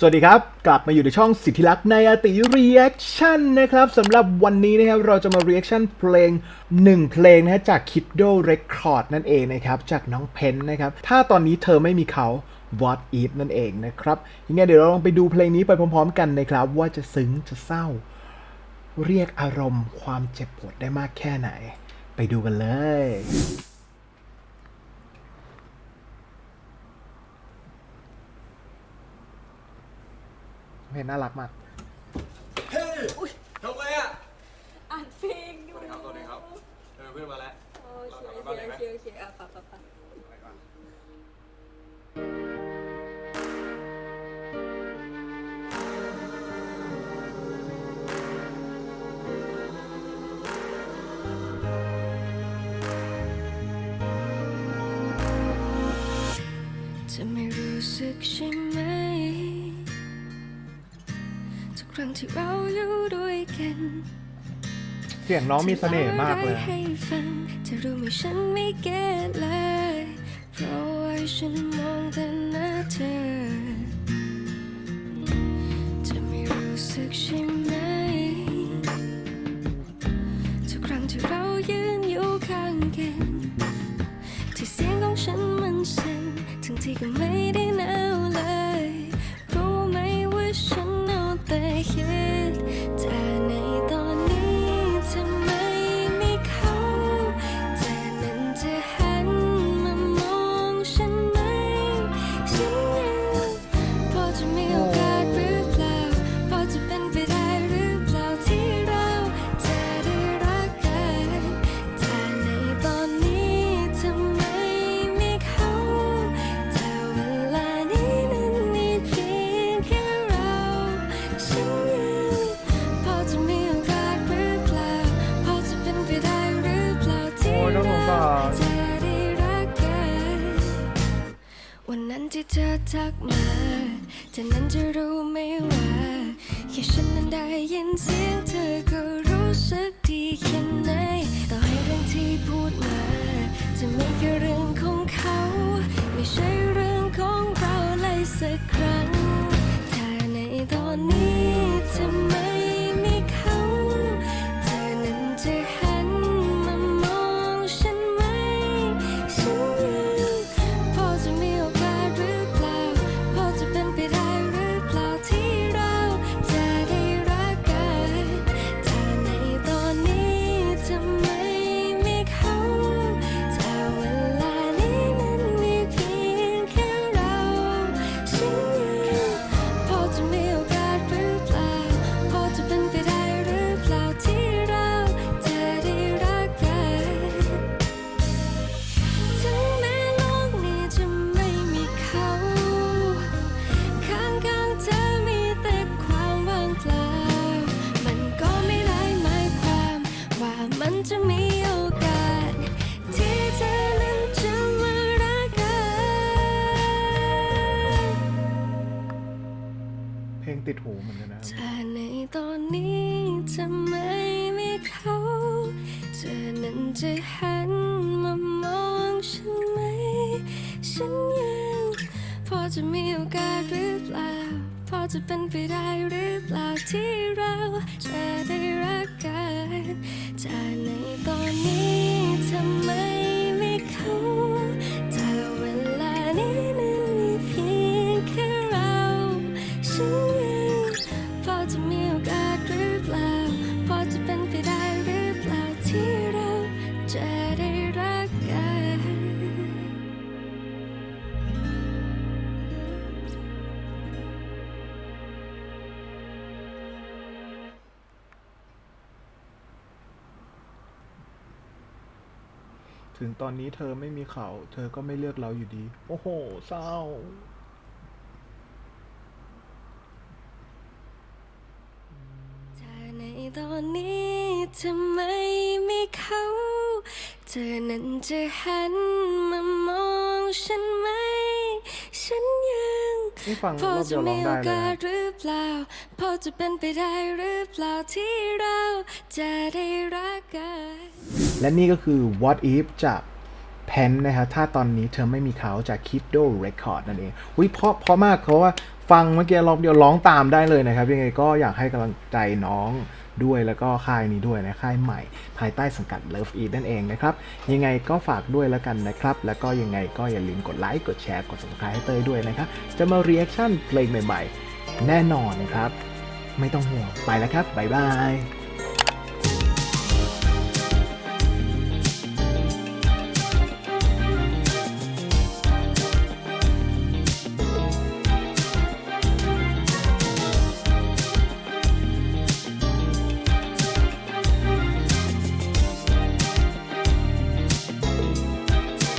สวัสดีครับ กลับมาอยู่ในช่องสิทธิลักษณ์ในอติ Reaction นนะครับสำหรับวันนี้นะครับเราจะมา Reaction เพลง 1 เพลงนะฮะจาก Kiddo Record นั่นเองนะครับจากน้องเพนนะครับ ถ้าตอนนี้เธอไม่มีเขา What If นั่นเองนะครับยังไงเดี๋ยวเราลองไปดูเพลงนี้ไปพร้อมๆกันนะครับ ว่าจะซึ้งจะเศร้า เรียกอารมณ์ความเจ็บปวดได้มากแค่ไหน ไปดูกันเลย เพลงน่ารักมาก เฮ้ยทำไงอะ อ่านเพลงอยู่สวัสดีครับสวัสดีครับ เออเพื่อนมาแล้ว โอเคเราโอทำกันบ้านเลยไหมเคโอเคอะปะปะปะไปก่อนจะไม่รู้สึกใช่ไหม ครั้งที่เราอยู่ด้วยกันเสียงน้องมีเสน่ห์มากเลยจะล่อะไรให้ฟังจะรู้ไหมฉันไม่เก็ตเลย เพราะว่าฉันมองแต่หน้าเธอ จะไม่รู้สึกใช่ไหมทุกครั้งที่เรายืนอยู่ข้างกันที่เสียงของฉันมันสั่นทั้งที่ก็ไม่ได้ เธอทักมาฉันนั้นจะรู้ไหมว่าแค่ฉันนั้นได้ยินเสียงเธอก็รู้สึกดีแค่ไหนต่อให้เรื่องที่พูดมาจะไม่ใช่เรื่องของเขา ไม่ใช่เรื่องของเราเลยสักครั้ง ติดหูเหมือนกันนะถ้าในตอนนี้จะไม่มีเขาเธอนั้นจะหันมามองฉันไหม ฉันยังพอจะมีโอกาสหรือเปล่า พอจะเป็นไปได้หรือเปล่าที่เราจะได้รักกันถ้าในตอนนี้จะไม่ ถึงตอนนี้เธอไม่มีเขาเธอก็ไม่เลือกเราอยู่ดี โอ้โห เศร้าถ้าในตอนนี้จะไม่มีเขา เธอนั้นจะหันมามองฉันไหม ฉัน นี่ฟังพอรอบเดีจะยวร้อมีงโอได้เลยกาสนะหรือเปล่า พอจะเป็นไปได้หรือเปล่าที่เราจะได้รักกัน และนี่ก็คือ What If จากเพนนะครับถ้าตอนนี้เธอไม่มีเขาจาก Kiddo Record นั่นเองอุ้ยเพราะเพราะมากเพราะว่าฟังเมื่อกี้รอบเดียวร้องตามได้เลยนะครับ ยังไงก็อยากให้กำลังใจน้อง ด้วยแล้วก็ค่ายนี้ด้วยนะค่ายใหม่ ภายใต้สังกัด Love Eat นั่นเองนะครับ ยังไงก็ฝากด้วยแล้วกันนะครับ แล้วก็ยังไงก็อย่าลืมกดไลค์กดแชร์กด subscribe ให้เต้ยด้วยนะครับ จะมารีแอคชั่นเพลงใหม่ ๆ แน่นอนนะครับ ไม่ต้องห่วงไปแล้วครับบ๊ายบาย